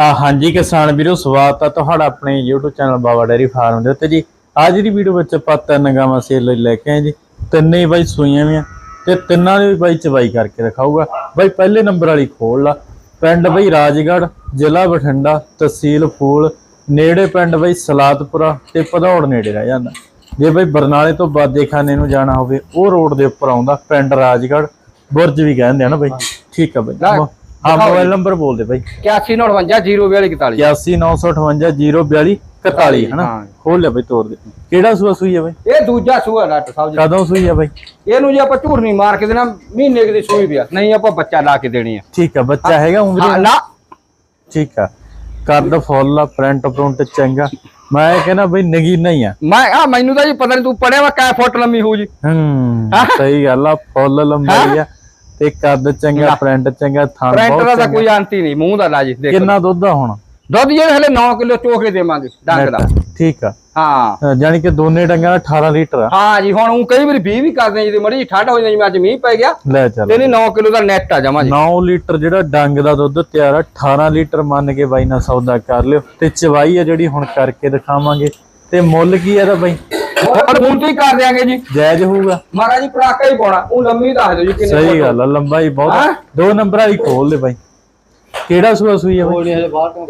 ਆ ਹਾਂਜੀ ਕਿਸਾਨ ਵੀਰੋ ਸਵਾਗਤ ਆ ਤੁਹਾਡਾ ਆਪਣੇ YouTube channel Baba dairy farm ਦੇ ਉੱਤੇ ਜੀ। ਅੱਜ ਦੀ ਵੀਡੀਓ ਵਿੱਚ ਆਪਾਂ ਤਿੰਨ ਗਾਵਾਂ ਸੇਲ ਲਈ ਲੈ ਕੇ ਆਏ ਜੀ। ਤਿੰਨੇ ਹੀ ਬਾਈ ਸੂਈਆਂ ਵੀ ਆ ਤੇ ਤਿੰਨਾਂ ਦੀ ਵੀ ਬਾਈ ਚਵਾਈ ਕਰਕੇ ਦਿਖਾਊਗਾ ਬਾਈ ਪਹਿਲੇ ਨੰਬਰ ਵਾਲੀ ਖੋਲ ਲਾ। ਪਿੰਡ ਬਾਈ ਰਾਜਗੜ੍ਹ ਜ਼ਿਲ੍ਹਾ ਬਠਿੰਡਾ ਤਹਿਸੀਲ ਫੂਲ ਨੇੜੇ ਪਿੰਡ ਬਾਈ ਸਲਾਦਪੁਰਾ ਤੇ ਭਦੌੜ ਨੇੜੇ ਰਹਿ ਜਾਂਦਾ। ਜੇ ਬਾਈ ਬਰਨਾਲੇ ਤੋਂ ਬਾਦੇਖਾਨੇ ਨੂੰ ਜਾਣਾ ਹੋਵੇ ਉਹ ਰੋਡ ਦੇ ਉੱਪਰ ਆਉਂਦਾ ਪਿੰਡ ਰਾਜਗੜ੍ਹ। ਬੁਰਜ ਵੀ ਕਹਿੰਦੇ ਆ ਨਾ ਬਾਈ। ਠੀਕ ਆ ਬਾਈ। ਹਾਂ ਮੋਬਾਈਲ ਨੰਬਰ ਬੋਲ ਦੇ ਬਾਈ। 8159 81958 41 ਹਨਾ? ਹਾਂ। ਖੋਲ ਲਿਆ ਬਈ ਤੋੜ ਦੇ। ਕਿਹੜਾ ਸੂਆ ਸੂਈ ਹੈ ਬਈ? ਇਹ ਦੂਜਾ ਸੂਆ ਡਾਕਟਰ ਸਾਹਿਬ ਜੀ। ਕਦੋਂ ਸੂਈ ਹੈ ਬਈ? ਇਹਨੂੰ ਜੇ ਆਪਾਂ ਝੂੜ ਨਹੀਂ ਮਾਰ ਕੇ ਦੇਣਾ ਮਹੀਨੇ ਦੀ ਸੂਈ ਪਿਆ ਨਹੀਂ ਆਪਾਂ ਬੱਚਾ ਲਾ ਕੇ ਦੇਣੀ ਆ। ਠੀਕ ਆ ਬੱਚਾ ਹੈਗਾ ਹਾਂ ਉਮਰੇ ਨਾ ਠੀਕ ਆ। ਕੱਦ ਫੁੱਲ ਆ ਪ੍ਰਿੰਟ ਪ੍ਰਿੰਟ ਚੰਗਾ। ਮੈਂ ਕਹਿੰਦਾ ਬਈ ਨਗੀਨਾ ਹੀ ਆ। ਮੈਂ ਆ ਮੈਨੂੰ ਤਾਂ ਜੀ ਪਤਾ ਨਹੀਂ ਤੂੰ ਪੜਿਆ ਵਾ ਕੈ ਫੁੱਟ ਲੰਮੀ ਹੋਊ ਜੀ। ਹੂੰ ਸਹੀ ਗੱਲ ਆ ਫੁੱਲ ਲੰਬਾਈ ਆ। ਤੇ ਕੱਦ ਚੰਗਾ ਪ੍ਰਿੰਟ ਚੰਗਾ ਦਾ ਬਹੁਤ ਤਾਂ ਕੋਈ ਅੰਤ ਹੀ ਨਹੀਂ ਮੂੰਹ ਦਾ ਲਾ ਜੀ ਦੇਖ ਕਿੰਨਾ ਦੁੱਧ ਆ ਹੁਣ? ਦੁੱਧ ਜਿਹੜੇ ਹਲੇ 9 ਕਿਲੋ ਚੋਕੇ ਦੇਵਾਂਗੇ ਡੰਗ ਦਾ। ਠੀਕ ਆ। ਹਾਂ। ਜਾਣੀ ਕਿ ਦੋਨੇ ਡੰਗਾਂ ਦਾ 18 ਲੀਟਰ ਆ। ਹਾਂ ਜੀ ਹੁਣ ਉਹ ਕਈ ਵਾਰੀ 20 ਵੀ ਕਰਦੇ ਜਦੋਂ ਮੜੀ ਠੰਡ ਹੋ ਜਾਂਦੀ ਜਿਵੇਂ ਅੱਜ ਮੀਂਹ ਪੈ ਗਿਆ। ਲੈ ਚੱਲ। ਤੇ ਨਹੀਂ 9 ਕਿਲੋ ਦਾ ਨੈਟ ਆ ਜਮਾ ਜੀ। 9 ਲੀਟਰ ਜਿਹੜਾ ਡੰਗ ਦਾ ਦੁੱਧ ਤਿਆਰ ਆ 18 ਲੀਟਰ ਮੰਨ ਕੇ ਬਾਈ ਨਾਲ ਸੌਦਾ ਕਰ ਲਿਓ। ਤੇ ਚਵਾਈ ਆ ਜਿਹੜੀ ਹੁਣ ਕਰਕੇ ਦਿਖਾਵਾਂਗੇ। ਤੇ ਮੁੱਲ ਕੀ ਆ ਇਹਦਾ ਬਾਈ? ਹੋਰ ਹੁਣ ਤੇ ਹੀ ਕਰ ਦਿਆਂਗੇ ਜੀ। ਜਾਇਜ਼ ਹੋਊਗਾ। ਮਹਾਰਾਜ ਜੀ ਪੜਾਕਾ ਹੀ ਪਾਉਣਾ। ਉਹ ਲੰਮੀ ਦੱਸ ਦਿਓ ਜੀ ਕਿੰਨੇ ਸਹੀ ਗੱਲ ਆ ਲੰਬਾਈ ਹੈਂ? ਬਹੁਤ ਦੋ ਨੰਬਰ ਵਾਲੀ ਖੋਲ ਦੇ ਬਾਈ। ਕਿਹੜਾ ਸੂਆ ਸੂਈ ਆ ਬਾਈ?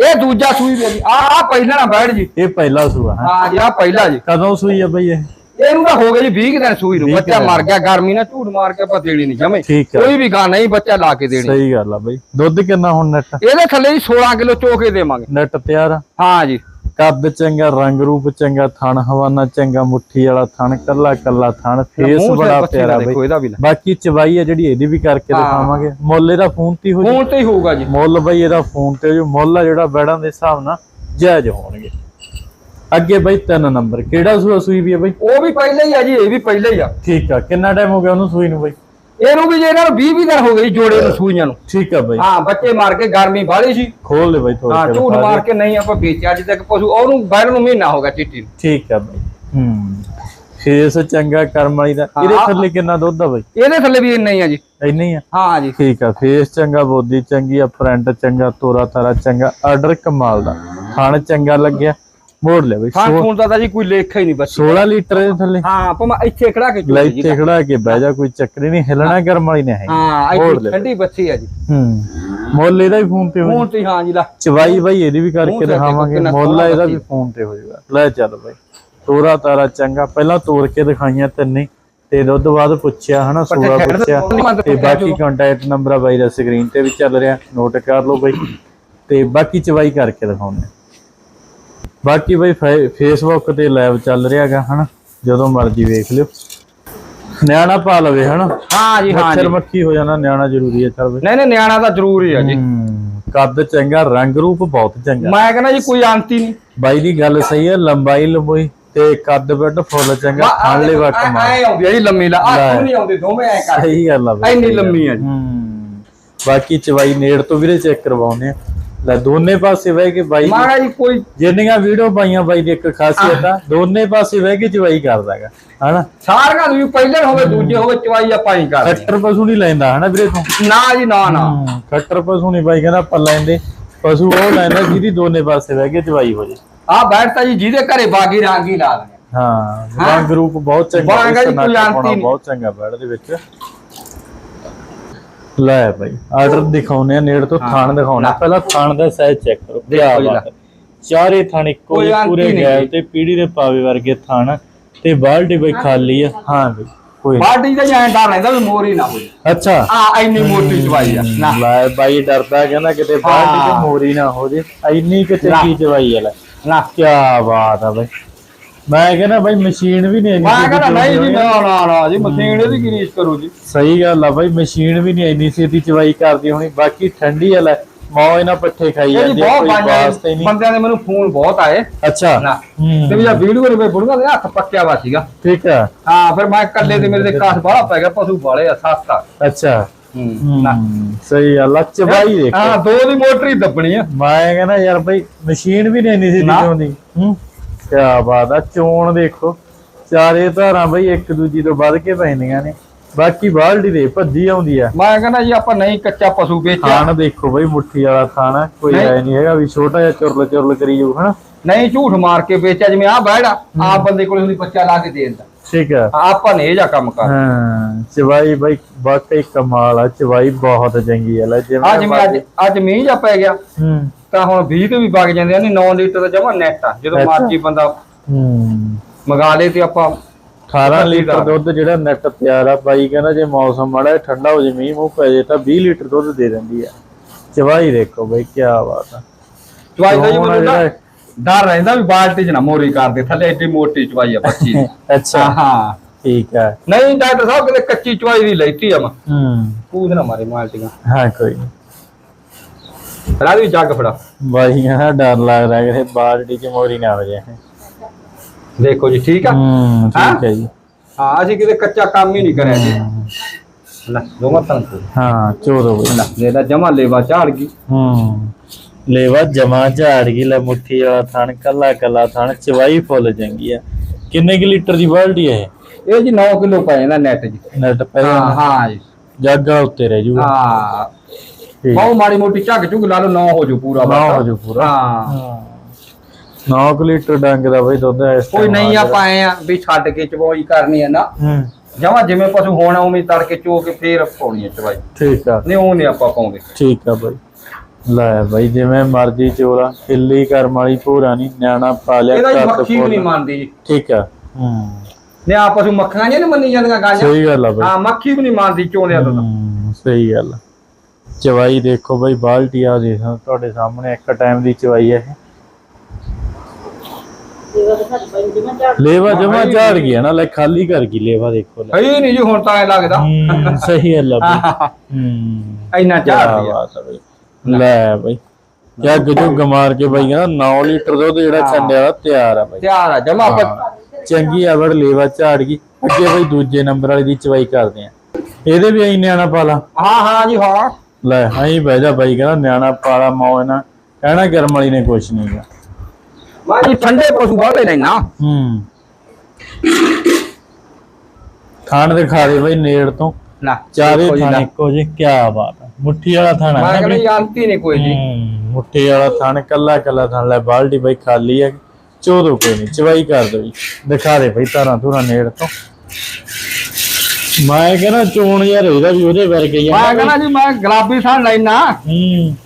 ਇਹ ਦੂਜਾ ਸੂਈ ਜੀ। ਆ ਆ ਪਹਿਲਾਂ ਨਾ ਬੈਠ ਜੀ। ਇਹ ਪਹਿਲਾ ਸੂਆ ਹੈ? ਹਾਂ ਜੀ ਆ ਪਹਿਲਾ ਜੀ। ਕਦੋਂ ਸੂਈ ਆ ਬਾਈ ਇਹ? ਇਹਨੂੰ ਤਾਂ ਹੋ ਗਏ ਜੀ 20 ਕੁ ਦਿਨ ਸੂਈ ਨੂੰ। 20 ਬੱਚਾ। ਮਰ ਗਿਆ ਗਰਮੀ ਨਾਲ ਝੂੜ ਮਾਰ ਕੇ ਆਪਾਂ ਦੇਣੀ ਨਹੀਂ ਜਮੇ। ਕੋਈ ਵੀ ਗਾਂ ਨਹੀਂ ਬੱਚਾ ਲਾ ਕੇ ਦੇਣੀ। ਸਹੀ ਗੱਲ ਆ ਬਾਈ। ਦੁੱਧ ਕਿੰਨਾ ਹੁਣ ਨੈਟ? ਇਹਦੇ ਥੱਲੇ ਜੀ 16 ਕਿਲੋ ਚੋਕੇ ਦੇਵਾਂਗੇ। ਨੈਟ ਤਿਆਰ ਆ? ਹਾਂ ਜੀ। ਕੱਦ ਚੰਗਾ ਰੰਗ ਰੂਪ ਚੰਗਾ ਥਣ ਹਵਾਨਾ ਚੰਗਾ ਮੁੱਠੀ ਵਾਲਾ ਥਣ ਕੱਲਾ ਕੱਲਾ ਥਣ ਫੇਸ ਬੜਾ ਪਿਆਰਾ ਬਾਈ। ਬਾਕੀ ਚਵਾਈ ਆ ਜਿਹੜੀ ਇਹਦੀ ਵੀ ਕਰਕੇ। ਦਿਖਾਵਾਂਗੇ। ਮੁੱਲ ਇਹਦਾ ਫੋਨ ਤੇ ਹੀ ਹੋ ਫੋਨ ਤੇ ਹੀ ਹੋਊਗਾ ਜੀ। ਮੁੱਲ ਬਈ ਇਹਦਾ ਫੋਨ ਤੇ ਜੋ। ਮੁੱਲ ਆ ਜਿਹੜਾ ਬੈੜਾਂ ਦੇ ਹਿਸਾਬ ਨਾਲ ਜਾਇਜ਼ ਹੋਣਗੇ। ਅੱਗੇ ਬਈ ਤਿੰਨ ਨੰਬਰ। ਕਿਹੜਾ ਸੂਈ ਵੀ ਹੈ ਬਈ? ਉਹ ਵੀ ਪਹਿਲੇ ਹੀ ਆ ਜੀ ਇਹ ਵੀ ਪਹਿਲੇ ਹੀ ਆ। ਠੀਕ ਆ। ਕਿੰਨਾ ਟਾਈਮ ਹੋ ਗਿਆ ਉਹਨੂੰ ਸੂਈ ਨੂੰ ਬਈ? ਇਹਨੂੰ ਵੀ ਜੇ ਇਹਨਾਂ ਨੂੰ 20 20 ਦਿਨ ਹੋ ਗਏ ਜੋੜੇ ਨੂੰ ਸੂਈਆਂ ਨੂੰ। ਠੀਕ ਆ ਬਈ। ਹਾਂ ਬੱਚੇ ਮਾਰ ਕੇ ਗਰਮੀ ਬਾਹਲੀ ਸੀ। ਖੋਲ ਲੈ ਬਈ ਥੋੜਾ ਹਾਂ ਝੂੜ ਮਾਰ ਕੇ ਨਹੀਂ ਆਪਾਂ ਵੇਚਿਆ ਅੱਜ ਤੱਕ ਪਸ਼ੂ ਉਹਨੂੰ ਬੈਠ ਨੂੰ ਮਹੀਨਾ ਹੋ ਗਿਆ ਚਿੱਟੀ ਨੂੰ। ਠੀਕ ਆ ਬਈ। ਹੂੰ। ਫੇਸ ਚੰਗਾ ਕਰਮ ਵਾਲੀ ਦਾ। ਇਹਦੇ ਥੱਲੇ ਕਿੰਨਾ ਦੁੱਧ ਆ ਬਈ? ਇਹਦੇ ਥੱਲੇ ਵੀ ਇੰਨਾ ਹੀ ਆ ਜੀ। ਇੰਨਾ ਹੀ ਆ? ਹਾਂ ਜੀ। ਠੀਕ ਆ ਫੇਸ ਚੰਗਾ ਬੋਦੀ ਚੰਗੀ ਆ ਫਰੰਟ ਚੰਗਾ ਤੋਰਾ ਤਾਰਾ ਚੰਗਾ ਆਰਡਰ ਕਮਾਲ ਦਾ। ਖਾਣ ਚੰਗਾ ਲੱਗਿਆ। ਮੋੜ ਲੈ ਬਈ ਹਾਂ ਫੋਨ ਦਾ ਤਾਂ ਜੀ ਕੋਈ ਲੇਖਾ ਹੀ ਨਹੀਂ ਬੱਚੇ 16 ਲੀਟਰ ਦੇ ਥੱਲੇ। ਹਾਂ ਆਪਾਂ ਇੱਥੇ ਖੜਾ ਕੇ ਲੈ ਇੱਥੇ ਖੜਾ ਕੇ ਬਹਿ ਜਾ ਕੋਈ ਚੱਕਰ ਨਹੀਂ ਹਿਲਣਾ ਕਰਮ ਵਾਲੀ ਨੇ ਹੈ। ਹਾਂ ਇੱਥੇ। ਠੰਡੀ ਬੱਚੀ ਆ ਜੀ। ਹੂੰ ਮੁੱਲ ਇਹਦਾ ਵੀ ਫੋਨ ਤੇ ਹੋ ਫੋਨ ਤੇ ਹਾਂ ਜੀ ਲਾ। ਚਵਾਈ ਬਾਈ ਇਹਦੀ ਵੀ ਕਰਕੇ ਦਿਖਾਵਾਂਗੇ। ਮੁੱਲ ਇਹਦਾ ਵੀ। ਫੋਨ ਤੇ ਹੋ ਜਾਊਗਾ। ਲੈ ਚੱਲ ਬਾਈ। ਤੋਰਾ ਤਾਰਾ ਚੰਗਾ। ਪਹਿਲਾਂ ਤੋੜ ਕੇ ਦਿਖਾਈਆਂ ਤਿੰਨੇ ਤੇ ਦੁੱਧ ਬਾਅਦ ਪੁੱਛਿਆ ਹਨਾ ਸੂਆ ਪੁੱਛਿਆ। ਤਾਂ ਬਾਕੀ ਕੰਟੈਕਟ ਨੰਬਰ ਆ ਬਾਈ ਦਾ ਸਕਰੀਨ ਤੇ ਵੀ ਚੱਲ ਰਿਹਾ। ਨੋਟ ਕਰ ਲਓ ਬਾਈ। ਤੇ ਬਾਕੀ ਚਵਾਈ ਕਰਕੇ ਦਿਖਾਉਂਦੇ। ਬਾਕੀ ਬਾਈ ਫੇਸਬੁੱਕ ਤੇ ਲਾਈਵ ਚੱਲ ਰਿਹਾਗਾ ਹਨਾ? ਜਦੋਂ ਮਰਜ਼ੀ ਵੇਖ ਲਿਓ। ਨਿਆਣਾ ਪਾ ਲਵੇ ਹਨਾ? ਹਾਂ ਜੀ ਹਾਂ ਜੀ। ਮੱਖੀ ਹੋ ਜਾਣਾ ਨਿਆਣਾ ਜ਼ਰੂਰੀ ਹੈ ਚੱਲ ਬਾਈ। ਨਹੀਂ ਨਹੀਂ ਨਿਆਣਾ ਤਾਂ ਜ਼ਰੂਰੀ ਆ ਜੀ। ਹੂੰ, ਕੱਦ ਚੰਗਾ ਰੰਗ ਰੂਪ ਬਹੁਤ ਚੰਗਾ। ਮੈਂ ਕਹਿੰਦਾ ਜੀ ਕੋਈ ਹੀ ਨਹੀਂ। ਬਾਈ ਦੀ ਗੱਲ ਸਹੀ ਹੈ ਲੰਬਾਈ ਲੰਬੋਈ ਤੇ ਕੱਦ ਬੈੱਡ ਫੁੱਲ ਚੰਗਾ ਖਾਣ ਲਈ ਵਕਤ ਮਾਰ ਐ ਆਉਂਦੀ ਆ ਜੀ ਲੰਮੀ ਲਾ ਲੈ। ਆ ਤੂੰ ਨਹੀਂ ਆਉਂਦੇ ਦੋਵੇਂ ਐ ਕਰ। ਸਹੀ ਗੱਲ ਆ ਇੰਨੀ ਲੰਮੀ ਆ ਜੀ। ਹੂੰ। ਬਾਕੀ ਚਵਾਈ ਨੇੜ ਤੋਂ ਵੀਰੇ ਚੈੱਕ ਕਰਵਾਉਨੇ ਆ। ਲੈ ਦੋਨੇ ਪਾਸੇ ਬਹਿ ਕੇ ਬਾਈ ਦੀ- ਮਾਰਾ ਜੀ ਕੋਈ ਜਿੰਨੀਆਂ ਵੀਡੀਓ ਪਾਈਆਂ ਬਾਈ ਦੀ ਇੱਕ ਖਾਸੀਅਤ ਆ ਦੋਨੇ ਪਾਸੇ ਬਹਿ ਕੇ ਚਵਾਈ ਕਰਦਾਗਾ ਹਨਾ? ਸਾਰੀਆਂ ਨੂੰ ਪਹਿਲੇ ਹੋਵੇ ਦੂਜੇ ਹੋਵੇ ਚਵਾਈ ਆਪਾਂ ਹੀ ਕਰਦੇ ਖੱਟਰ ਪਸ਼ੂ ਨਹੀਂ ਲੈਂਦਾ ਹਨਾ ਵੀਰੇ ਤੂੰ? ਨਾ ਜੀ ਨਾ ਨਾ। ਖੱਟਰ ਪਸ਼ੂ ਨਹੀਂ ਬਾਈ ਕਹਿੰਦਾ ਆਪਾਂ ਲੈਂਦੇ। ਪਸ਼ੂ ਉਹ ਲੈਂਦਾ ਜਿਹਦੀ ਦੋਨੇ ਪਾਸੇ ਬਹਿ ਕੇ ਚਵਾਈ ਹੋ ਜੇ। ਆ ਬੈਠਤਾ ਜੀ ਜਿਹਦੇ ਘਰੇ ਬਾਗੀ ਰੰਗ ਲਾ ਦਿੰਦੇ ਹਾਂ ਰੰਗ ਰੂਪ ਬਹੁਤ ਚੰਗਾ। ਬਹੁਤ ਚੰਗਾ ਬੈਡ ਦੇ ਵਿੱਚ। ਲੈ ਭਾਈ ਆਰਡਰ ਦਿਖਾਉਨੇ ਆ ਨੇੜ ਤੋਂ ਥਾਣ ਦਿਖਾਉਣਾ ਪਹਿਲਾਂ ਥਾਣ ਦਾ ਸਾਈਜ਼ ਚੈੱਕ ਕਰੋ ਕੀ ਦੇਖੋ ਜੀ ਬਾਤ ਹੈ। ਚਾਰੇ ਥਾਣ ਇੱਕੋ ਪੂਰੇ ਹੀ ਗੈਲ। ਤੇ ਪੀੜੀ ਦੇ ਪਾਵੇ ਵਰਗੇ ਥਾਣ ਤੇ ਬਾਲਟੀ ਬਈ ਖਾਲੀ ਆ। ਹਾਂ ਬਈ ਕੋਈ। ਬਾਡੀ ਤੇ ਜਾਂ ਡਰ ਰਹਿੰਦਾ ਵੀ ਮੋਰੀ ਨਾ ਹੋਵੇ ਅੱਛਾ। ਆ ਇੰਨੀ ਮੋਟੀ ਚਵਾਈ ਆ। ਨਾ। ਲੈ ਬਾਈ ਡਰਦਾ ਕਹਿੰਦਾ ਕਿਤੇ ਬਾਲਟੀ ਤੇ ਹਾਂ। ਮੋਰੀ ਨਾ ਹੋ ਜੇ। ਇੰਨੀ ਕਿ ਚੰਗੀ ਚਵਾਈ ਆ ਲੈ। ਨਾ। ਕੀ ਬਾਤ ਆ ਬਈ ਮੈਂ ਕਹਿੰਦਾ ਬਾਈ ਮਸ਼ੀਨ ਵੀ ਨਹੀਂ ਇੰਨੀ ਮੈਂ ਕਹਿੰਦਾ ਨਹੀਂ ਜੀ ਨਾ ਨਾ ਨਾ ਜੀ ਮਸ਼ੀਨ ਇਹਦੀ ਕੀ ਰੀਸ ਕਰੂ ਜੀ ਸਹੀ ਗੱਲ ਆ ਬਾਈ ਮਸ਼ੀਨ ਵੀ ਨਹੀਂ ਇੰਨੀ ਛੇਤੀ ਚਵਾਈ ਕਰਦੀ ਹੋਣੀ। ਬਾਕੀ ਠੰਡੀ ਆ ਲੈ ਮੌਜ ਨਾਲ ਪੱਠੇ ਖਾਈ ਜਾਂਦੀ ਜੀ ਆ, ਬਹੁਤ ਕੋਈ ਵਾਸਤੇ ਨਹੀਂ। ਬੰਦਿਆਂ ਦੇ ਮੈਨੂੰ ਫੋਨ ਬਹੁਤ ਆਏ। ਅੱਛਾ। ਤੇ ਵੀ ਆ ਵੀਡੀਓ ਦੇ ਬੁੜਗਾ ਦੇ ਹੱਥ ਪੱਕਿਆ ਵਾ ਸੀਗਾ। ਠੀਕ ਆ। ਹਾਂ ਫਿਰ ਮੈਂ ਇਕੱਲੇ ਤੇ ਮੇਰੇ ਦੇ ਕਾਸ ਬਾਹਲਾ ਪੈ ਗਿਆ ਪਸ਼ੂ ਬਾਲੇ ਆ ਸੱਤ ਆ ਅੱਛਾ ਸਹੀ ਆ ਚਵਾਈ ਦੇਖ। ਹਾਂ ਦੋ ਦੀ ਮੋਟਰ ਹੀ ਦੱਬਣੀ ਆ। ਮੈਂ ਕਹਿੰਦਾ ਯਾਰ ਬਾਈ ਮਸ਼ੀਨ ਵੀ ਨਹੀਂ ਨਾ। ਚੋਂਦੀ ਹੂੰ। ਕੀ ਬਾਤ ਆ ਚੋਣ ਦੇਖੋ। ਚਾਰੇ ਧਾਰਾਂ ਬਾਈ ਇੱਕ ਦੂਜੀ ਤੋਂ ਵੱਧ ਕੇ ਪੈਂਦੀਆਂ ਨੇ। ਬਾਕੀ ਬਾਲਟੀ ਦੇ ਭੱਜੀ ਆਉਂਦੀ ਆ। ਮੈਂ ਕਹਿੰਦਾ ਜੀ ਆਪਾਂ ਨਹੀਂ ਕੱਚਾ ਪਸ਼ੂ ਵੇਚਿਆ। ਥਾਣ ਦੇਖੋ ਬਈ ਮੁੱਠੀ ਵਾਲਾ ਥਾਣ ਆ, ਕੋਈ। ਐ ਨਹੀਂ ਹੈਗਾ ਵੀ ਛੋਟਾ ਜਿਹਾ ਚੁਰਲ ਚੁਰਲ ਕਰੀ ਜਾਊ ਹਨਾ। ਨਹੀਂ ਝੂਠ ਮਾਰ ਕੇ ਵੇਚਿਆ ਜਿਵੇਂ ਆ ਬੈੜਾ ਆਪ ਬੰਦੇ ਕੋਲੇ ਹੁੰਦੀ ਬੱਚਾ ਲਾ ਕੇ ਦੇ ਦਿੰਦਾ। ਠੀਕ ਆ। ਆਪਾਂ ਨੇ ਇਹ ਜਾ ਕੰਮ ਕਰ ਹਾਂ ਚਵਾਈ ਬਈ ਵਾਕਈ ਕਮਾਲ ਆ ਚਵਾਈ ਬਹੁਤ ਚੰਗੀ ਆ ਲੈ ਜਿਵੇਂ ਅੱਜ ਮੈਂ ਅੱਜ ਅੱਜ ਮੀਂਹ ਜਾ ਪੈ ਗਿਆ। ਹੂੰ। ਤਾਂ ਹੁਣ 20 ਤੇ ਵੀ ਵਗ ਜਾਂਦੇ ਨਹੀਂ 9 ਲੀਟਰ ਦਾ ਜਮਾ ਨੈਟ ਆ। ਜਦੋਂ। ਮਰਜ਼ੀ ਬੰਦਾ ਹੂੰ। ਮੰਗਾ ਲੇ ਤੇ ਆਪਾਂ 18 ਲੀਟਰ ਦੁੱਧ ਜਿਹੜਾ ਨੈਟ ਤਿਆਰ ਆ ਬਾਈ ਕਹਿੰਦਾ ਜੇ ਮੌਸਮ ਮਾੜਾ ਠੰਡਾ ਹੋ ਜੇ ਮੀਂਹ ਮੂੰਹ ਪੈ ਜੇ ਤਾਂ 20 ਲੀਟਰ ਦੁੱਧ ਦੇ ਦਿੰਦੀ ਆ। ਚਵਾਈ ਦੇਖੋ ਬਈ ਕੀ ਬਾਤ ਆ। ਚਵਾਈ ਦਾ ਜੀ ਮੈਨੂੰ ਨਾ ਡਰ ਰਹਿੰਦਾ ਵੀ ਬਾਲਟੀ 'ਚ ਨਾ ਮੋਰੀ ਕਰਦੇ ਥੱਲੇ ਐਡੀ ਮੋਟੀ ਚਵਾਈ ਆ ਬੱਚੀ ਦੀ। ਅੱਛਾ। ਹਾਂ ਠੀਕ ਆ। ਨਹੀਂ ਡਾਕਟਰ ਸਾਹਿਬ ਕਿਤੇ ਕੱਚੀ ਚਵਾਈ ਦੀ ਲੈਤੀ ਆ ਮੈਂ। ਹੂੰ। ਕੂਦ ਨਾ ਮਾਰੇ ਮਾਲਟੀਆਂ ਹਾਂ ਕੋਈ ਨੀ। ਰਾਜੀ ਜੱਗ ਫੜਾ। ਬਾਈ ਕਹਿੰਦਾ ਡਰ ਲੱਗਦਾ ਕਿ ਬਾਲਟੀ ਚ ਮੋਰੀ ਨਾ ਹੋ ਜਾਏ ਦੇਖੋ ਜੀ ਠੀਕ ਆ? ਹੂੰ ਠੀਕ ਹੈ? ਜੀ। ਹਾਂ ਅਸੀਂ ਕਿਤੇ ਕੱਚਾ ਕੰਮ ਹੀ ਨਹੀਂ ਕਰਿਆ ਜੀ। ਲੈ ਦੋ ਮਤਾਂ ਤੋਂ। ਹਾਂ ਚੋਦੋ ਬਈ ਲੈ ਦੇ ਦਾ ਜਮਾ ਲੇਵਾ ਝਾੜ ਗਈ। ਹੂੰ। ਲੇਵਾ ਜਮਾ ਝਾੜ ਗਈ ਲੈ ਮੁੱਠੀ ਵਾਲਾ ਥਣ ਕੱਲਾ ਕੱਲਾ ਥਣ ਚਵਾਈ ਫੁੱਲ ਚੰਗੀ ਆ। ਕਿੰਨੇ ਕਿ ਲੀਟਰ ਦੀ ਬਾਲਟੀ ਹੈ ਇਹ? ਜੀ 9 ਕਿਲੋ ਪੈ ਜਾਂਦਾ ਨੈਟ ਜੀ। ਨੈਟ ਹਾਂ ਪਹਿਲਾਂ ਹਾਂ ਜੀ। ਜੱਗਾ ਉੱਤੇ ਰਹਿ ਜੂਗਾ। ਹਾਂ। ਬਹੁਤ ਮਾੜੀ ਮੋਟੀ ਝੱਗ ਝੁੱਗ ਲਾ ਲਓ 9 ਹੋ ਜੂ ਪੂਰਾ ਨੌ। ਹੋ ਜਾਊ ਪੂਰਾ। ਹਾਂ। 9 ਲੀਟਰ ਡੰਗ ਦਾ ਬਈ ਦੁੱਧ ਇਸ ਕੋਈ ਨਹੀਂ ਆ ਆਪਾਂ ਆਏ ਆ ਵੀ ਛੱਡ ਕੇ ਚਵਾਈ ਕਰਨੀ ਹੈ ਨਾ। ਹੂੰ। ਜਮਾ ਜਿਵੇਂ ਪਸ਼ੂ ਹੋਣਾ ਉਵੇਂ ਹੀ ਤੜਕੇ ਚੋ ਕੇ ਫੇਰ ਪਾਉਣੀ ਹੈ ਚਵਾਈ। ਠੀਕ ਆ। ਨਹੀਂ ਉਹ ਨਹੀਂ ਆਪਾਂ ਪਾਉਂਦੇ। ਠੀਕ ਆ ਬਾਈ। ਲੈ ਬਾਈ ਜਿਵੇਂ ਮਰਜ਼ੀ ਚੋਲਾ ਖਿੱਲੀ ਕਰਮ ਵਾਲੀ ਭੂਰਾ ਨਹੀਂ ਨਿਆਣਾ ਪਾ ਲਿਆ ਇਹਦਾ ਜੀ ਕੱਦ ਮੱਖੀ ਵੀ ਨਹੀਂ ਫੁੱਲ। ਮੰਨਦੀ ਜੀ। ਠੀਕ ਆ। ਹੂੰ। ਨੇ ਆ ਪਸ਼ੂ ਮੱਖੀਆਂ ਜਿਹਨੇ ਮੰਨੀ ਜਾਂਦੀਆਂ ਗਾਂਆਂ ਸਹੀ ਗੱਲ ਆ ਬਾਈ। ਹਾਂ ਮੱਖੀ ਵੀ ਨਹੀਂ ਮੰਨਦੀ ਚੋਂਦਿਆਂ ਤੋਂ ਤਾਂ। ਹੂੰ, ਸਹੀ ਗੱਲ ਆ। ਚਵਾਈ ਦੇਖੋ ਬਾਈ ਬਾਲਟੀ ਆ ਦੇਖ ਤੁਹਾਡੇ ਸਾਹਮਣੇ ਇੱਕ ਟਾਈਮ ਦੀ ਚਵਾਈ ਹੈ ਇਹ। ਲੇਵਾ ਜਮਾ ਝਾੜ ਗਿਆ ਨਾ ਲੈ ਖਾਲੀ ਕਰ ਗਈ ਲੇਵਾ ਦੇਖੋ ਲੈ। ਹੈ ਹੀ ਨਹੀਂ ਜੀ ਹੁਣ ਤਾਂ ਐ ਲੱਗਦਾ। ਹੂੰ, ਸਹੀ ਗੱਲ ਆ ਬਾਈ। ਹੂੰ ਇੰਨਾ ਕਿਆ ਝਾੜ ਗਿਆ। ਬਾਤ ਆ ਬਾਈ। ਲੈ ਬਾਈ। ਕਿਆ ਗਜੂ ਗਮਾਰ ਕੇ ਬਾਈ ਕਹਿੰਦਾ 9 ਲੀਟਰ ਦੁੱਧ ਜਿਹੜਾ। ਛੰਡਿਆ ਤਿਆਰ ਆ ਬਾਈ। ਤਿਆਰ ਆ। ਜਮਾ ਆਪਾਂ। ਚੰਗੀ ਆਵੜ ਲੇਵਾ ਝਾੜ ਗਈ। ਅੱਗੇ ਬਾਈ ਦੂਜੇ ਨੰਬਰ ਵਾਲੀ ਦੀ ਚਵਾਈ ਕਰਦੇ ਆ। ਇਹਦੇ ਵੀ ਐਂ ਨਿਆਣਾ ਪਾਲਾ। ਹਾਂ ਹਾਂ ਜੀ ਹਾਂ। ਲੈ ਐਂ ਬਹਿ ਜਾ ਬਾਈ ਕਹਿੰਦਾ ਨਿਆਣਾ ਪਾਲਾ ਮੌਜ ਨਾ ਕਹਿਣਾ ਗਰਮ ਵਾਲੀ ਨੇ ਕੁਛ ਨਹੀਂਗਾ ਮੈਂ ਜੀ ਠੰਡੇ ਪਸ਼ੂ ਬਾਹਲੇ ਨਹੀਂ ਨਾ ਹੂੰ। ਖਾਣ ਦੇ ਖਾ ਦੇ ਬਾਈ ਨੇੜ ਤੋਂ। ਨਾ ਚਾਰੇ ਦੇਖੋ ਜੀ ਥਾਣੇ ਨਾ। ਇੱਕੋ ਜੇ ਕੀ ਬਾਤ ਆ ਮੁੱਠੀ ਵਾਲਾ ਥਾਣਾ ਮੈਂ ਹੈ ਨਾ ਕਹਿੰਦਾ ਬਈ? ਯਾਂਤੀ ਨਹੀਂ ਕੋਈ ਜੀ। ਹੂੰ ਮੁੱਠੀ ਵਾਲਾ ਥਾਣ ਕੱਲਾ ਕੱਲਾ ਥਾਣ ਲੈ ਬਾਲਟੀ ਬਾਈ ਖਾਲੀ ਹੈ। ਚੋਦੋ ਕੋਈ ਨਹੀਂ ਚਵਾਈ ਕਰ ਦੋ ਜੀ। ਦਿਖਾ ਦੇ ਬਾਈ ਤਾਰਾਂ ਧੁਰਾਂ ਨੇੜ ਤੋਂ। ਮੈਂ ਕਹਿੰਦਾ ਚੋਣ ਯਾਰ ਇਹਦਾ ਵੀ ਉਹਦੇ ਵਰਗੇ ਹੀ ਆ। ਮੈਂ ਕਹਿੰਦਾ ਜੀ ਮੈਂ ਗੁਲਾਬੀ ਸਾਂ ਲੈਣਾ ਹੂੰ।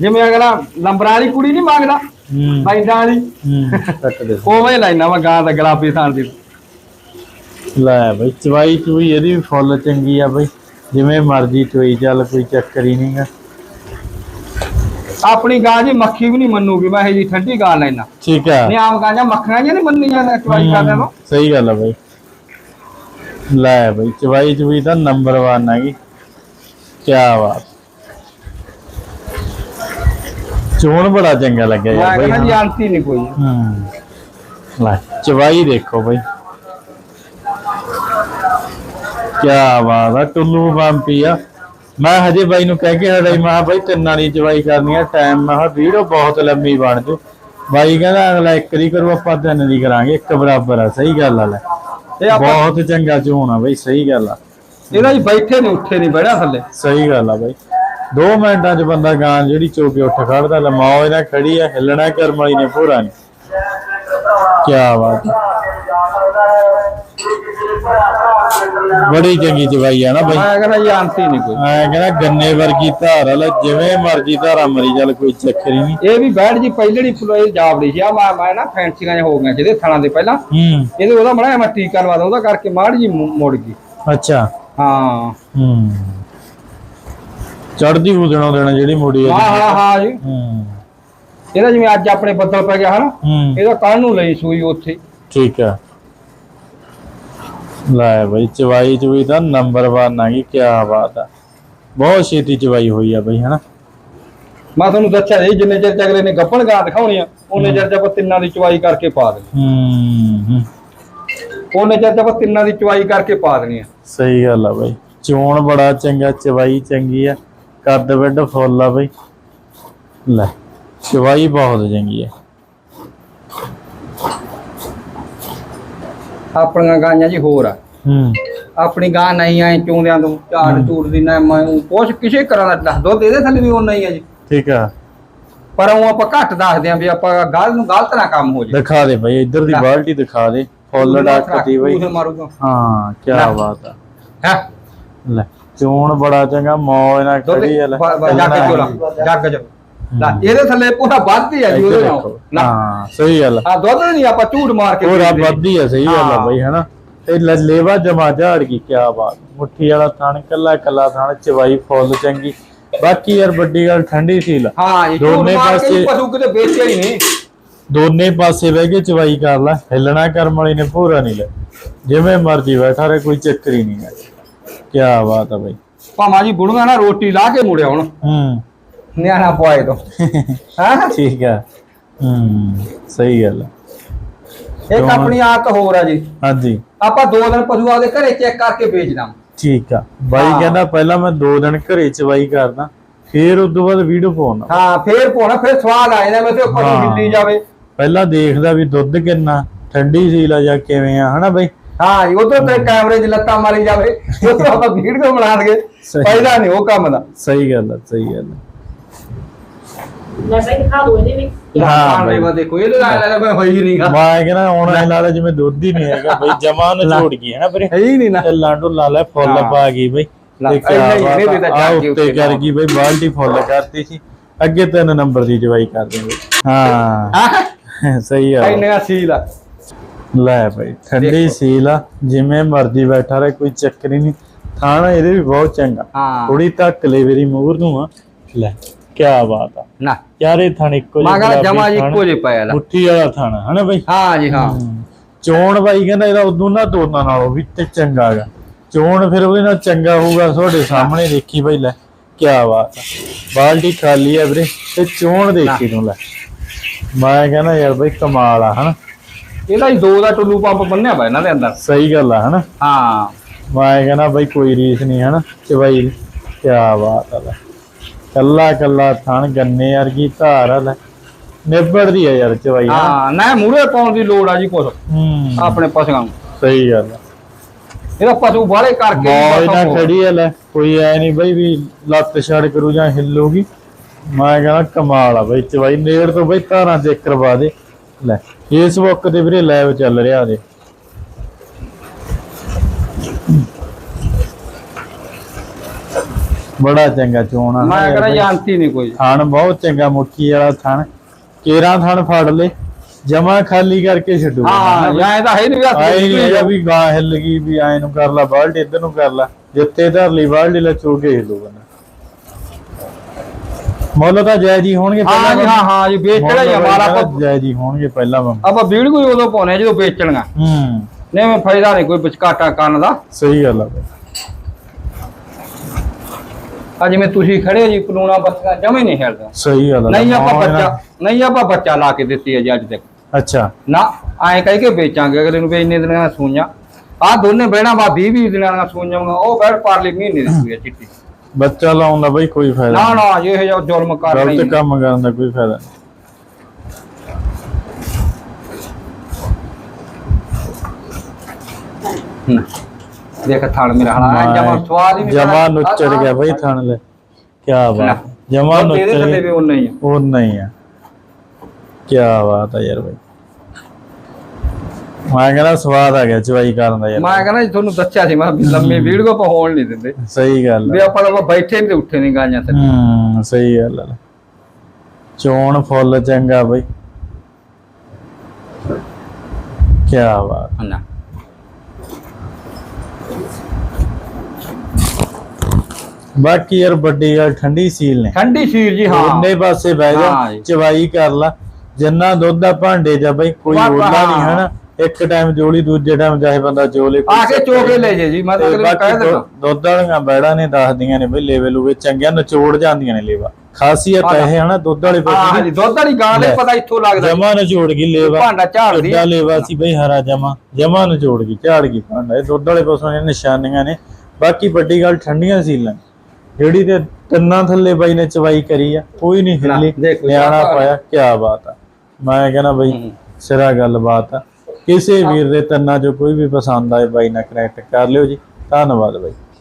ਜਿਵੇਂ ਅਗਲਾ ਲੰਬਰਾਂ ਵਾਲੀ ਕੁੜੀ ਨਹੀਂ ਮੰਗਦਾ ਹੂੰ। ਬੈਂਡਾਂ ਵਾਲੀ। ਹੂੰ। ਕੱਟ ਦੇ ਉਵੇਂ ਲੈਣਾ ਮੈਂ ਗਾਂ ਦਾ ਗੁਲਾਬੀ ਸਾਂ ਦੀ। ਲੈ ਬਈ ਚਵਾਈ ਚੂਈ ਇਹਦੀ ਵੀ ਫੁੱਲ ਚੰਗੀ ਆ ਬਈ। ਜਿਵੇਂ ਮਰਜ਼ੀ ਚੋਈ ਚੱਲ ਕੋਈ ਚੱਕਰ ਹੀ ਨਹੀਂਗਾ ਆਪਣੀ ਗਾਂ ਜੀ ਮੱਖੀ ਵੀ ਨਹੀਂ ਮੰਨੂਗੀ ਮੈਂ ਇਹ ਜੀ ਠੰਡੀ ਗਾਂ ਲੈਣਾ ਠੀਕ ਆ। ਨਹੀਂ ਆਮ ਗਾਂ ਜਾਂ ਮੱਖੀਆਂ ਜਾਂ ਨਹੀਂ ਮੰਨੀਆਂ ਨੇ ਚਵਾਈ ਕਰਦੇ ਨੂੰ ਸਹੀ ਗੱਲ ਆ ਬਈ। ਲੈ ਬਈ ਚਵਾਈ ਚੂਈ ਤਾਂ ਨੰਬਰ 1 ਹੈਗੀ। ਕੀ ਬਾਤ। ਚੋਣ ਬੜਾ ਚੰਗਾ ਲੱਗਿਆ ਯਾਰ ਬਈ ਹਾਂ। ਆਂਤੀ ਨਹੀਂ ਕੋਈ। ਹੂੰ ਲੈ ਚਵਾਈ ਦੇਖੋ ਬਈ। ਕੀ ਬਾਤ ਆ ਟੁੱਲੂ ਬੰਪੀ ਆ। ਮੈਂ ਹਜੇ ਬਾਈ ਨੂੰ ਕਹਿ ਕੇ ਹੜਾਈ ਮੈਂ ਕਿਹਾ ਬਾਈ ਤਿੰਨਾਂ ਦੀ ਚਵਾਈ ਕਰਨੀ ਆ ਟਾਈਮ ਮੈਂ ਕਿਹਾ ਵੀਡੀਓ ਬਹੁਤ ਲੰਮੀ ਬਣ ਜੂ। ਬਾਈ ਕਹਿੰਦਾ ਅਗਲਾ ਇੱਕ ਦੀ ਕਰੂ ਆਪਾਂ ਤਿੰਨ ਦੀ ਕਰਾਂਗੇ ਇੱਕ ਬਰਾਬਰ ਆ ਸਹੀ ਗੱਲ ਆ ਲੈ। ਇਹ ਆਪਾਂ ਬਹੁਤ ਚੰਗਾ ਚੋਣ ਬਈ ਸਹੀ ਗੱਲ ਆ। ਇਹਦਾ ਜੀ ਬੈਠੇ ਨਹੀਂ ਉੱਠੇ ਨਹੀਂ ਬੜਿਆ ਥੱਲੇ। ਸਹੀ ਗੱਲ ਆ ਬਈ। 2 ਮਿੰਟਾਂ 'ਚ ਬੰਦਾ ਗਾਂ ਜਿਹੜੀ ਚੋ ਕੇ ਉੱਠ ਖੜਦਾ ਲਮਾਓ ਇਹਨਾਂ ਖੜੀ ਆ ਹਿੱਲਣਾ ਕਰਮ ਵਾਲੀ ਨੇ ਪੂਰਾ ਨਹੀਂ ਕੀ ਬਾਤ। ਬੜੀ ਚੰਗੀ ਚਵਾਈ ਆ ਨਾ ਬਈ। ਮੈਂ ਕਹਿੰਦਾ ਜੀ ਆਂਤੀ ਨਹੀਂ ਕੋਈ। ਮੈਂ ਕਹਿੰਦਾ ਗੰਨੇ ਵਰਗੀ ਧਾਰ ਵਾਲਾ ਜਿਵੇਂ ਮਰਜ਼ੀ ਧਾਰਾ ਮਰੀ ਚੱਲ ਕੋਈ ਚੱਕਰ ਹੀ ਨਹੀਂ। ਇਹ ਵੀ ਬੈਠ ਜੀ ਪਹਿਲੜੀ ਫਲੋਏ ਜਾਵੜੀ ਸੀ। ਆ ਮੈਂ ਮੈਂ ਨਾ ਫੈਂਸੀਆਂ ਹੋ ਗਿਆ ਜਿਹਦੇ ਥਣਾ ਦੇ ਪਹਿਲਾਂ। ਹੂੰ। ਇਹਦੇ ਉਹਦਾ ਬਣਾਇਆ ਮੈਂ ਟੀਕਾ ਲਵਾ ਉਹਦਾ ਕਰਕੇ ਮਾੜੀ ਜੀ ਮੁੜ ਗਈ। ਅੱਛਾ। ਹਾਂ। ਹੂੰ। ਚੜਦੀ ਉਦਣੋਂ ਦੇਣਾ ਜਿਹੜੀ ਮੁੜੀ ਹਾਂ ਆ। ਹਾਂ ਹਾਂ ਜੀ। ਹੂੰ। ਇਹਦਾ ਜਿਵੇਂ ਅੱਜ ਆਪਣੇ ਬੱਦਲ ਪੈ ਗਿਆ ਹਨਾ। ਹੂੰ। ਇਹਦਾ ਕੱਲ ਨੂੰ ਲਈ ਸੂਈ ਉੱਥੇ। ਹੀ। ਠੀਕ ਆ। ਲੈ ਬਈ ਚਵਾਈ ਚਵਾਈ ਤਾਂ ਨੰਬਰ 1 ਆ ਗਈ ਕੀ ਬਾਤ ਆ। ਬਹੁਤ ਛੇਤੀ ਚਵਾਈ ਹੋਈ ਆ ਬਈ ਹਨਾ? ਮੈਂ ਤੁਹਾਨੂੰ ਦੱਸਿਆ ਜੀ ਜਿੰਨੇ ਚਿਰ ਅਗਲੇ ਨੇ ਗੱਪਣ ਗਾਂ ਦਿਖਾਉਣੀ ਆ ਉਹਨੇ ਚਿਰ ਆਪਾਂ ਤਿੰਨਾਂ ਦੀ ਚਵਾਈ ਕਰਕੇ ਪਾ ਦੇਣੀ। ਹੂੰ ਉਹਨੇ ਚਿਰ ਆਪਾਂ ਤਿੰਨਾਂ ਦੀ ਚਵਾਈ ਕਰਕੇ ਪਾ ਦੇਣੀ ਆ। ਸਹੀ ਗੱਲ ਆ ਬਈ। ਚੋਣ ਬੜਾ ਚੰਗਾ ਚਵਾਈ ਚੰਗੀ ਆ। ਕੱਦ ਵੱਡ ਫੁੱਲ ਆ ਬਈ। ਲੈ ਚਵਾਈ ਬਹੁਤ ਚੰਗੀ ਆ। ਆਪਣੀਆਂ ਗਾਈਆਂ ਜੀ ਹੋਰ ਆ। ਹੂੰ। ਆਪਣੀ ਗਾਂ ਨਹੀਂ ਆਏ ਚੋਂਦਿਆਂ ਤੋਂ ਝਾੜ ਝੂੜ ਦੀ ਨਾ ਮੈਂ ਕੁਛ ਕਿਸੇ ਕਰਾਂ ਦਾ ਦੱਸ ਦੁੱਧ ਇਹਦੇ ਥੱਲੇ ਵੀ ਉਹਨਾਂ ਹੀ ਆ ਜੀ। ਠੀਕ ਆ। ਪਰ ਉਹ ਆਪਾਂ ਘੱਟ ਦੱਸਦੇ ਆਂ ਵੀ ਆਪਾਂ ਗੱਲ ਨੂੰ ਗਲਤ ਨਾ ਕੰਮ ਹੋ ਜਾਏ ਦਿਖਾ ਦੇ ਬਈ ਇੱਧਰ ਦੀ। ਬਾਲਟੀ ਦਿਖਾ ਦੇ ਫੁੱਲ ਡਾਕਤੀ ਬਈ। ਤੂੰ ਮਾਰੂਗਾ। ਹਾਂ ਕੀ। ਬਾਤ ਆ। ਹੈ। ਲੈ ਚੋਣ ਬੜਾ ਚੰਗਾ ਮੌਜ ਨਾਲ ਖੜੀ ਆ ਲੈ। ਜੱਗ ਚੋਲਾ ਜੱਗ ਚ ਲੈ ਇਹਦੇ ਥੱਲੇ ਪੂਰਾ ਵੱਧਦੀ ਆ ਜੀ ਉਹਦੇ ਨਾਲ। ਹਾਂ ਸਹੀ ਗੱਲ ਆ। ਦੁੱਧ ਨਹੀਂ ਆਪਾਂ ਝੂਠ ਮਾਰ ਕੇ ਪੂਰਾ। ਵੱਧਦੀ ਆ ਸਹੀ ਗੱਲ ਆ ਹਾਂ। ਬਈ ਹਨਾ। ਲ- ਲੇਵਾ ਜਮਾ ਝਾੜ ਕੀ ਬਾਤ। ਮੁੱਠੀ ਵਾਲਾ ਥਣ ਕੱਲਾ ਕੱਲਾ ਥਣ ਚਵਾਈ ਫੁੱਲ ਚੰਗੀ। ਬਾਕੀ ਯਾਰ ਵੱਡੀ ਗੱਲ ਠੰਡੀ ਸੀ ਲਾ ਹਾਂ ਦੋਨੇ ਹੀ ਪਾਸੇ- ਪਸ਼ੂ ਕਿਤੇ ਵੇਚਿਆ ਹੀ ਨਹੀਂ। ਦੋਨੇ ਪਾਸੇ ਬਹਿ ਕੇ ਚਵਾਈ ਕਰ ਲੈ। ਹਿੱਲਣਾ ਕਰਮ ਵਾਲੀ ਨੇ ਪੂਰਾ ਨਹੀਂ ਲੈ ਜਿਵੇਂ ਮਰਜ਼ੀ ਬੈਠਾ ਰਹੇ ਕੋਈ ਚੱਕਰ ਹੀ ਨਹੀਂ ਹੈ। ਕੀ ਬਾਤ ਆ ਬਈ। ਭਾਵਾਂ ਜੀ ਬੁੜੀਆਂ ਨਾ ਰੋਟੀ ਲਾ ਕੇ ਮੁੜਿਆ ਹੁਣ। ਹੂੰ। ਨਿਆਣਾ ਪਵਾਏ ਤੋਂ। ਹਾਂ? ਠੀਕ ਆ। ਹੂੰ ਸਹੀ ਗੱਲ ਆ। ਇੱਕ ਆਪਣੀ ਆਦਤ ਹੋਰ ਆ ਜੀ। ਹਾਂਜੀ। ਆਪਾਂ ਦੋ ਦਿਨ ਪਸ਼ੂ ਆਪਦੇ ਘਰੇ ਚੈੱਕ ਕਰਕੇ ਵੇਚਦਾ ਠੀਕ ਆ। ਬਾਈ। ਕਹਿੰਦਾ ਪਹਿਲਾਂ ਮੈਂ 2 ਦਿਨ ਘਰੇ ਚਵਾਈ ਕਰਦਾ ਫਿਰ ਉਸ ਤੋਂ ਬਾਅਦ ਵੀਡੀਓ ਪਾਉਣਾ। ਹਾਂ ਫੇਰ ਪਾਉਣਾ ਫੇਰ ਸਵਾਦ ਆ ਜਾਂਦਾ ਮੈਂ ਤੇ ਹਾਂ। ਹਿੱਲੀ ਜਾਵੇ। ਪਹਿਲਾਂ ਦੇਖਦਾ ਵੀ ਦੁੱਧ ਕਿੰਨਾ ਠੰਡੀ ਸੀਲ ਆ ਜਾਂ ਕਿਵੇਂ ਆ ਹਨਾ ਬਈ? ਹਾਂ ਜੀ ਉਧਰ ਤੇ ਕੈਮਰੇ 'ਚ ਲੱਤਾਂ ਮਾਰੀ ਜਾਵੇ ਉਧਰ ਆਪਾਂ ਵੀਡੀਓ ਬਣਾ ਸਹੀ। ਪਹਿਲਾਂ ਨਹੀਂ ਉਹ ਕੰਮ ਦਾ। ਸਹੀ ਗੱਲ ਆ ਸਹੀ ਗੱਲ ਆ। ਲੈ ਬਈ ਦਿਖਾ ਦੋ ਇਹਦੇ ਵੀ। ਹਾਂ ਹਾਂ ਬਾਈ। ਬਈ ਦੇਖੋ ਇਹ ਤਾਂ ਲੈ ਲੈ ਹੋਈ ਨਹੀਂਗਾ ਮੈਂ ਕਹਿੰਦਾ ਹੁਣ ਇਹ ਲਾਲਾ ਜਿਵੇਂ ਦੁੱਧ ਹੀ ਨਹੀਂ ਹੈਗਾ ਬਈ ਜਮਾ ਨਾ ਛੋੜ ਗਈ ਹੈ ਨਾ ਵੀਰੇ? ਹੈ ਹੀ ਨਹੀਂ ਨਾ। ਚੱਲਾਂ ਢੁੱਲਾ ਲੈ ਫੁੱਲ ਹਾਂ। ਪਾ ਗਈ ਬਈ। ਲੈ, ਤੇ ਕਿਆ ਇੰਨਾ ਹੀ ਇਹਨੇ ਵੀ ਬਾਤ ਤਾਂ ਆ ਚੱਕ ਕੇ ਉੱਤੇ ਉੱਤੇ ਕਰ ਗਈ ਬਈ ਬਾਲਟੀ ਫੁੱਲ ਕਰਤੀ ਸੀ। ਅੱਗੇ ਤਿੰਨ ਨੰਬਰ ਦੀ ਜਵਾਈ ਕਰ ਦੇਂਗੇ ਹਾਂ। ਹਾਂ। ਸਹੀ ਆ। ਇੰਨੇ ਸੀਲ ਆ। ਲੈ ਬਈ ਠੰਡੀ ਦੇਖੋ। ਸੀਲ ਆ ਜਿਵੇਂ ਮਰਜ਼ੀ ਬੈਠਾ ਰਹੇ ਕੋਈ ਚੱਕਰ ਹੀ ਨਹੀਂ। ਥਾਣਾ ਇਹਦੇ ਵੀ ਬਹੁਤ ਚੰਗਾ। ਹਾਂ। ਥੋੜੀ ਧੱਕ ਲੈ ਮੇਰੀ ਮੂਰ ਨੂੰ ਆ। ਲੈ। ਕੀ ਬਾਤ ਆ। ਨਾ। ਯਾਰ ਥਣ ਇੱਕੋ ਮੈਂ ਕਹਿੰਦਾ ਗੁਲਾਬੀ ਜਮਾ ਜੀ ਇੱਕੋ ਜੇ ਪਾਇਆ ਲਾ। ਮੁੱਠੀ ਵਾਲਾ ਥਾਣਾ ਹਨਾ ਬਈ? ਹਾਂ ਜੀ ਹਾਂ। ਚੋਣ ਬਾਈ ਕਹਿੰਦਾ ਇਹਦਾ ਉਦੋਂ ਨਾ ਦੋਨਾਂ ਨਾਲੋਂ ਵੀ ਤੇ ਚੰਗਾ ਹੈਗਾ। ਚੋਣ ਫਿਰ ਉਹਦੇ ਨਾਲ ਚੰਗਾ ਹੋਊਗਾ ਤੁਹਾਡੇ ਸਾਹਮਣੇ ਦੇਖੀ ਬਈ ਲੈ ਕੀ ਬਾਤ ਆ। ਬਾਲਟੀ ਖਾਲੀ ਆ ਵੀਰੇ ਤੇ ਚੋਣ ਦੇਖੀ ਤੂੰ ਲੈ। ਮੈਂ ਕਹਿੰਦਾ ਯਾਰ ਬਈ ਕਮਾਲ ਆ ਹਨਾ? ਇਹਦਾ ਹੀ ਦੋ ਦਾ ਟੁੱਲੂ ਪੰਪ ਬੰਨਿਆ ਵਾ ਇਹਨਾਂ ਦੇ ਅੰਦਰ। ਸਹੀ ਗੱਲ ਆ ਹਨਾ? ਹਾਂ। ਮੈਂ ਕਹਿੰਦਾ ਬਈ ਕੋਈ ਰੀਸ ਨਹੀਂ ਹਨਾ? ਚਵਾਈ ਦੀ ਕੀ ਬਾਤ ਆ ਲੈ। ਕੱਲਾ ਕੱਲਾ ਥਣ ਗੰਨੇ ਵਰਗੀ ਧਾਰ ਆ ਲੈ। ਨਿਬੜਦੀ ਆ ਯਾਰ ਚਵਾਈ। ਹਾਂ ਨਾ ਮੂਰੇ ਪਾਉਣ ਦੀ ਲੋੜ ਆ ਜੀ ਕੁਛ। ਹੂੰ। ਆਪਣੇ ਪਸ਼ੂਆਂ ਨੂੰ। ਸਹੀ ਗੱਲ ਆ। ਇਹਦਾ ਪਸ਼ੂ ਬਾਹਲੇ ਕਰਕੇ ਮੌਜ ਨਾਲ ਖੜੀ ਆ ਲੈ। ਕੋਈ ਐ ਨਹੀਂ ਬਈ ਵੀ ਲੱਤ ਛੜ ਕਰੂ ਜਾਂ ਹਿੱਲੂਗੀ ਮੈਂ ਕਹਿੰਦਾ ਕਮਾਲ ਆ ਬਈ ਚਵਾਈ। ਨੇੜ ਤੋਂ ਬਈ ਧਾਰਾਂ ਚੈੱਕ ਕਰਵਾ ਦੇ। ਲੈ ਫੇਸਬੁੱਕ ਤੇ ਵੀਰੇ ਲਾਈਵ ਚੱਲ ਰਿਹਾ ਦੇ ਬੜਾ ਚੰਗਾ ਚੋਣ ਆ ਮੈਂ ਕਹਿੰਦਾ। ਜਾਣਤੀ ਨਹੀਂ ਕੋਈ। ਥਣ ਬਹੁਤ ਚੰਗਾ ਮੁੱਠੀ ਵਾਲਾ ਥਣ। ਕੇਰਾਂ ਥਣ ਫੜ ਲੈ ਜਮਾ ਖਾਲੀ ਕਰਕੇ ਛੱਡੂਗਾ ਹਾਂ ਜਾਂ ਇਹਦਾ ਹੈ ਨਹੀਂ ਵੀ ਆਏ ਵੀ ਗਾਂ ਹਿੱਲ ਗਈ ਵੀ ਐ ਨੂੰ ਕਰ ਲਾ ਬਾਲਟੀ ਇੱਧਰ ਨੂੰ ਕਰ ਲਾ ਜਿੱਥੇ ਧਰ ਲਈ ਬਾਲਟੀ ਲੈ ਚੋ ਕੇ ਹਿੱਲੂਗਾ ਨਾ ਮੁੱਲ ਤਾਂ ਜੈ ਜੀ ਹੋਣਗੇ ਹਾਂ ਜੀ ਹਾਂ ਹਾਂ ਜੀ ਵੇਚਣਾ ਹੀ ਹਮਾਰਾ ਆਪਾਂ ਜੈ ਜੀ ਹੋਣਗੇ ਪਹਿਲਾਂ ਆਪਾਂ ਵੀਡੀਓ ਹੀ ਉਦੋਂ ਪਾਉਣੇ ਜਦੋਂ ਵੇਚਣੀਆਂ। ਹੂੰ। ਨਹੀਂ ਮੈਂ ਫਾਇਦਾ ਨਹੀਂ ਕੋਈ ਵਿਚਕਾਟਾ ਕਰਨ ਦਾ। ਸਹੀ ਗੱਲ ਆ। ਆ ਜਿਵੇਂ ਤੁਸੀਂ ਖੜੇ ਜੀ ਕਾਨੂੰਨਾ ਬੱਚਾ ਜਮੇ ਨਹੀਂ ਹਿਲਦਾ। ਸਹੀ ਗੱਲ ਨਹੀਂ ਆਪਾਂ ਬੱਚਾ ਨਹੀਂ ਆਪਾਂ ਬੱਚਾ ਲਾ ਕੇ ਦਿੱਤੀ ਹੈ ਜੀ ਅੱਜ ਤੱਕ। ਅੱਛਾ। ਨਾ ਐਂ ਕਹਿ ਕੇ ਵੇਚਾਂਗੇ ਅਗਲੇ ਨੂੰ ਵੀ ਇੰਨੇ ਦਿਨਾਂ ਦੀਆਂ ਸੂਈਆਂ। ਆ ਦੋਨੇ ਬਹਿਣਾ ਬਾ 20 20 ਦਿਨਾਂ ਦੀਆਂ ਸੂਈਆਂ ਉਹ ਬੈਠ ਪਾਰਲੀ ਮਹੀਨੇ ਦੀ ਸੂਈ ਚਿੱਟੀ। ਬੱਚਾ ਲਾਉਣ ਦਾ ਬਈ ਕੋਈ ਫਾਇਦਾ ਨਾ ਨਾ ਇਹ ਜਿਹਾ ਜ਼ੁਲਮ ਕਰ ਗਲਤ ਨਹੀਂ। ਕੰਮ ਕਰਨ ਦਾ ਕੋਈ ਫਾਇਦਾ ਨਹੀਂ। ਹੂੰ। ਦੇਖ ਥਾਲ ਮੇਰਾ ਹਣਾ ਜਮਾ ਸਵਾਦ ਹੀ ਨਹੀਂ ਜਮਾ ਨੁੱਚੜ ਗਿਆ ਬਈ ਥਣ ਲੈ ਕੀ ਬਾਤ ਜਮਾ ਤੇਰੇ ਨੁੱਚੜ ਥੱਲੇ ਵੀ ਗਿਆ ਉਹ ਨਹੀਂ ਉਹ ਨਹੀਂ ਆ। ਕੀ ਬਾਤ ਆ ਯਾਰ ਬਈ। ਮੈਂ ਕਹਿੰਦਾ ਸਵਾਦ ਆ ਗਿਆ ਚਵਾਈ ਕਰਨ ਦਾ ਯਾਰ। ਮੈਂ ਕਹਿੰਦਾ ਜੀ ਤੁਹਾਨੂੰ ਦੱਸਿਆ ਸੀ ਮੈਂ ਲੰਮੀ ਵੀਡੀਓ ਆਪਾਂ ਹੋਣ ਨਹੀਂ ਦਿੰਦੇ। ਸਹੀ ਗੱਲ ਵੀ। ਆਪਾਂ ਤਾਂ ਬੈਠੇ ਨਹੀਂ ਤੇ ਉੱਠੇ ਨਹੀਂ ਗਾਈਆਂ ਤੇ। ਹੂੰ ਸਹੀ ਗੱਲ ਆ। ਚੋਣ ਫੁੱਲ ਚੰਗਾ ਬਈ। ਕੀ ਬਾਤ। ਨਾ। ਬਾਕੀ ਯਾਰ ਵੱਡੀ ਗੱਲ ਠੰਡੀ ਸੀਲ ਨੇ। ਠੰਡੀ ਸੀਰ ਜੀ ਹਾਂ। ਉਹਨੇ ਪਾਸੇ ਬਹਿ ਜਾ। ਚਵਾਈ ਕਰ ਲਾ। ਜਿੰਨਾ ਦੁੱਧ ਦਾ ਭਾਂਡੇ ਜਾਂ ਬਈ ਕੋਈ ਵਾਹ, ਓਲਾ ਨਹੀਂ। ਹਨਾ? ਇੱਕ ਟਾਈਮ ਜੋਲੀ ਦੂਜੇ ਟਾਈਮ ਚਾਹੇ ਬੰਦਾ ਜੋਲੇ ਆ ਕੇ ਚੋਕੇ ਲੈ ਜੇ ਜੀ ਮੈਂ ਤਾਂ ਕਹਿ ਦਿੰਦਾ। ਦੁੱਧ- ਵਾਲੀਆਂ ਬੈੜਾਂ ਨੇ ਦੱਸਦੀਆਂ ਨੇ ਬਈ ਲੇਵੇ ਲੂਵੇ ਚੰਗੀਆਂ ਨਚੋੜ ਜਾਂਦੀਆਂ ਨੇ ਲੇਵਾ। ਖਾਸੀਅਤ। ਇਹ ਹੈ ਨਾ ਦੁੱਧ ਵਾਲੇ ਹਾਂ ਪਸ਼ੂ ਜੀ ਦੁੱਧ ਵਾਲੀ ਗਾਂ ਦੇ। ਪਤਾ ਇੱਥੋਂ ਲੱਗਦਾ। ਜਮਾ ਨਚੋੜ ਗਈ ਲੇਵਾ। ਭਾਂਡਾ ਝਾੜਦੀ ਕਿੱਡਾ ਲੇਵਾ ਸੀ ਬਈ ਹਰਾ ਜਮਾ। ਜਮਾ ਨਚੋੜ ਗਈ ਝਾੜ ਗਈ ਭਾਂਡਾ। ਇਹ ਦੁੱਧ ਵਾਲੇ ਪਸ਼ੂਆਂ ਦੀਆਂ ਨਿਸ਼ਾਨੀਆਂ ਨੇ। ਬਾਕੀ ਵੱਡੀ ਗੱਲ ਠੰਡੀਆਂ ਸੀਲਾਂ। ਜਿਹੜੀ ਤੇ ਤਿੰਨਾਂ ਥੱਲੇ ਬਾਈ ਨੇ ਚਵਾਈ ਕਰੀ ਆ ਕੋਈ ਨਹੀਂ ਹਿੱਲੀ ਨਿਆਣਾ। ਪਾਇਆ ਕੀ ਬਾਤ ਆ ਮੈਂ ਕਹਿੰਦਾ ਬਈ। ਸਿਰਾ ਗੱਲਬਾਤ ਆ ਕਿਸੇ ਵੀਰ ਦੇ ਤੰਨਾ ਜੋ ਕੋਈ ਵੀ ਪਸੰਦ ਆਏ ਬਾਈ ਨਾਲ ਕਨੈਕਟ ਕਰ ਲਿਓ ਜੀ ਧੰਨਵਾਦ ਬਾਈ